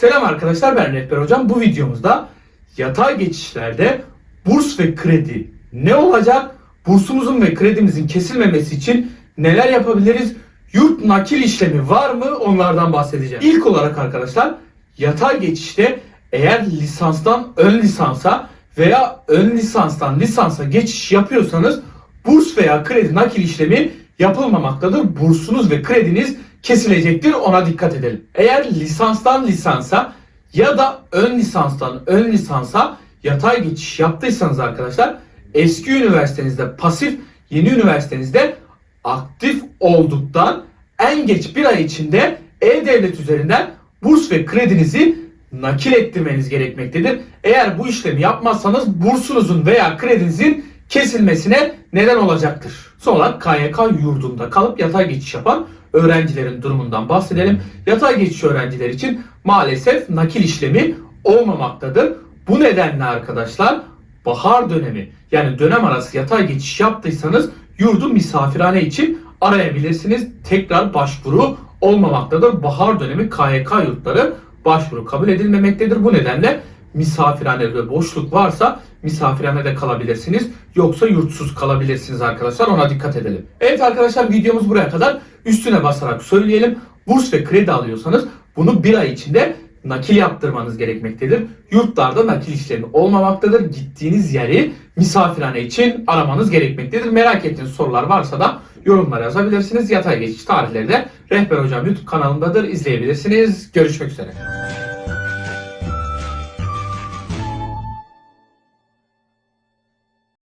Selam arkadaşlar ben Rehber Hocam. Bu videomuzda yatay geçişlerde burs ve kredi ne olacak? Bursumuzun ve kredimizin kesilmemesi için neler yapabiliriz? Yurt nakil işlemi var mı? Onlardan bahsedeceğim. İlk olarak arkadaşlar yatay geçişte eğer lisanstan ön lisansa veya ön lisanstan lisansa geçiş yapıyorsanız burs veya kredi nakil işlemi yapılmamaktadır. Bursunuz ve krediniz kesilecektir. Ona dikkat edelim. Eğer lisanstan lisansa ya da ön lisanstan ön lisansa yatay geçiş yaptıysanız arkadaşlar eski üniversitenizde pasif, yeni üniversitenizde aktif olduktan en geç bir ay içinde e-devlet üzerinden burs ve kredinizi nakil ettirmeniz gerekmektedir. Eğer bu işlemi yapmazsanız bursunuzun veya kredinizin kesilmesine neden olacaktır. Son olarak KYK yurdunda kalıp yatay geçiş yapan öğrencilerin durumundan bahsedelim. Yatay geçiş öğrenciler için maalesef nakil işlemi olmamaktadır. Bu nedenle arkadaşlar bahar dönemi yani dönem arası yatay geçiş yaptıysanız yurdu misafirhane için arayabilirsiniz. Tekrar başvuru olmamaktadır. Bahar dönemi KYK yurtları başvuru kabul edilmemektedir. Bu nedenle misafirhanede boşluk varsa misafirhanede kalabilirsiniz. Yoksa yurtsuz kalabilirsiniz arkadaşlar. Ona dikkat edelim. Evet arkadaşlar videomuz buraya kadar. Üstüne basarak söyleyelim. Burs ve kredi alıyorsanız bunu bir ay içinde nakil yaptırmanız gerekmektedir. Yurtlarda nakil işlemi olmamaktadır. Gittiğiniz yeri misafirhane için aramanız gerekmektedir. Merak ettiğiniz sorular varsa da yorumlara yazabilirsiniz. Yatay geçiş tarihleri de Rehber Hocam YouTube kanalındadır. İzleyebilirsiniz. Görüşmek üzere.